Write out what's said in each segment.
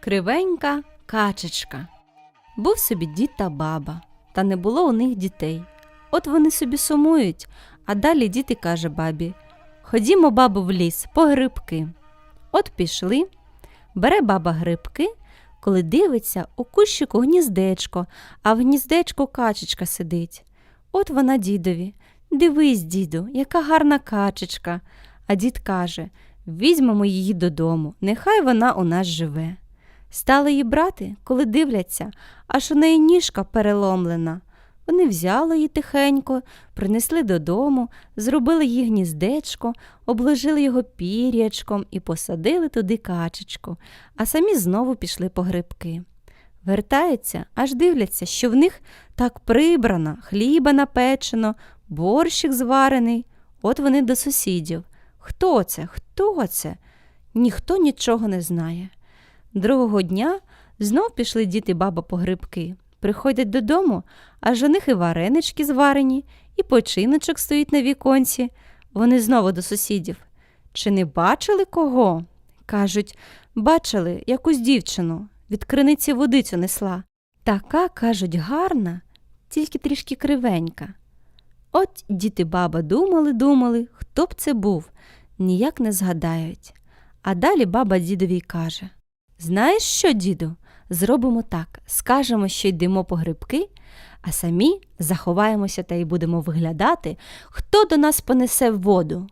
Кривенька качечка. Був собі дід та баба, та не було у них дітей. От вони собі сумують, а далі дід і каже бабі: Ходімо, бабу, в ліс, по грибки. От пішли, бере баба грибки, коли дивиться, у кущику гніздечко, а в гніздечку качечка сидить. От вона дідові. Дивись, діду, яка гарна качечка. А дід каже: візьмемо її додому, нехай вона у нас живе. Стали її брати, коли дивляться, аж у неї ніжка переломлена. Вони взяли її тихенько, принесли додому, зробили їй гніздечко, обложили його пір'ячком і посадили туди качечку, а самі знову пішли по грибки. Вертаються, аж дивляться, що в них так прибрано, хліба напечено, борщик зварений. От вони до сусідів. Хто це? Хто це? Ніхто нічого не знає. Другого дня знов пішли діти баба по грибки. Приходять додому, у них і варенички зварені, і починочок стоїть на віконці. Вони знову до сусідів. Чи не бачили кого? Кажуть, бачили якусь дівчину, від криниці водицю несла. Така, кажуть, гарна, тільки трішки кривенька. От діти баба думали, думали, хто б це був, ніяк не згадають. А далі баба дідові каже Знаєш що, діду? Зробимо так, скажемо, що йдемо по грибки, а самі заховаємося та й будемо виглядати, хто до нас понесе воду.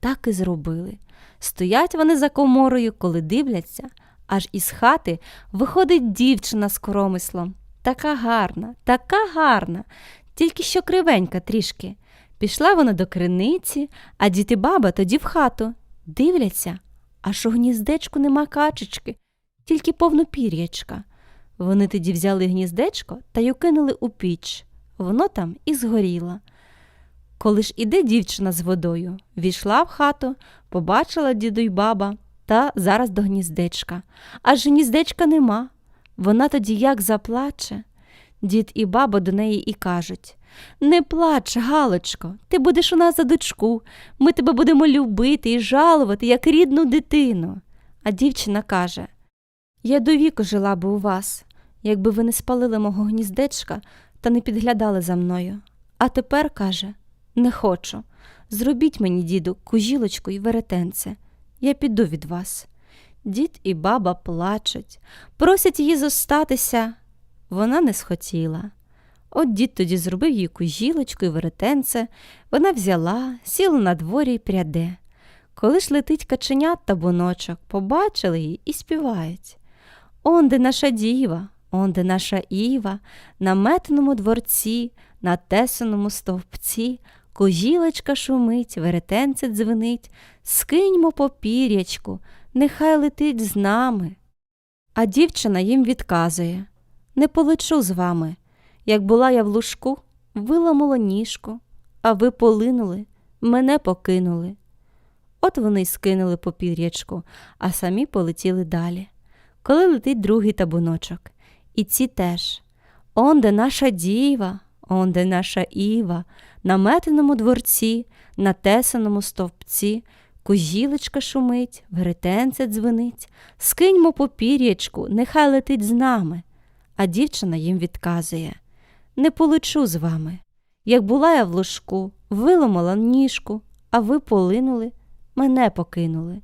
Так і зробили. Стоять вони за коморою, коли дивляться, аж із хати виходить дівчина з коромислом. Така гарна, така гарна, тільки що кривенька трішки. Пішла вона до криниці, а діти баба тоді в хату. Дивляться, аж у гніздечку нема качечки, тільки повно пір'ячка. Вони тоді взяли гніздечко та й укинули у піч. Воно там і згоріло. Коли ж іде дівчина з водою, війшла в хату, побачила діду й баба та зараз до гніздечка. Аж гніздечка нема. Вона тоді як заплаче. Дід і баба до неї і кажуть Не плач, Галочко, ти будеш у нас за дочку. Ми тебе будемо любити і жалувати, як рідну дитину. А дівчина каже Я до віку жила би у вас, якби ви не спалили мого гніздечка та не підглядали за мною. А тепер каже Не хочу. Зробіть мені, діду, кужілочку і веретенце. Я піду від вас. Дід і баба плачуть, просять її зостатися. Вона не схотіла. От дід тоді зробив їй кужілочку і веретенце, вона взяла, сіла на дворі й пряде. Коли ж летить каченят та буночок, побачили її і співають. Он де наша діва, он де наша Іва, на метному дворці, на тесаному стовпці, кожілочка шумить, веретенце дзвенить, скиньмо по пір'ячку, нехай летить з нами. А дівчина їм відказує Не полечу з вами. Як була я в лужку, виламала ніжку, а ви полинули, мене покинули. От вони й скинули по пір'ячку, а самі полетіли далі. Коли летить другий табуночок, і ці теж. Он де наша діва, он де наша Іва, на метеному дворці, на тесаному стовпці, кожілочка шумить, веретенце дзвенить, скиньмо по пір'ячку, нехай летить з нами. А дівчина їм відказує Не полечу з вами. Як була я в ложку, виламала ніжку, а ви полинули, мене покинули.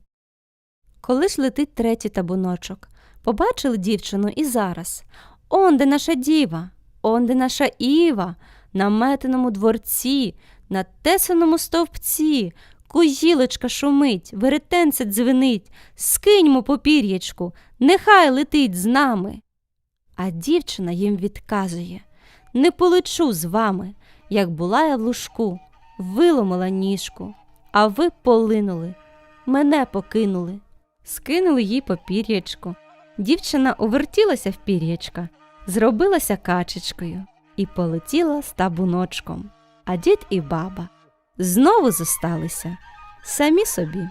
Коли ж летить третій табуночок, побачили дівчину і зараз. Он де наша діва, он де наша Іва, на метеному дворці, на тесаному стовпці, кужілочка шумить, веретенце дзвенить, скиньмо по пір'ячку, нехай летить з нами. А дівчина їм відказує Не полечу з вами, як була я в лужку, виломила ніжку, а ви полинули, мене покинули. Скинули їй по пір'ячку. Дівчина увертілася в пір'ячка, зробилася качечкою і полетіла з табуночком. А дід і баба знову зосталися самі собі.